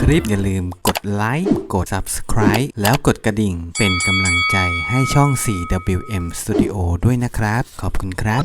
คลิปอย่าลืมกดไลค์กด subscribe แล้วกดกระดิ่งเป็นกำลังใจให้ช่อง 4WM Studio ด้วยนะครับ ขอบคุณครับ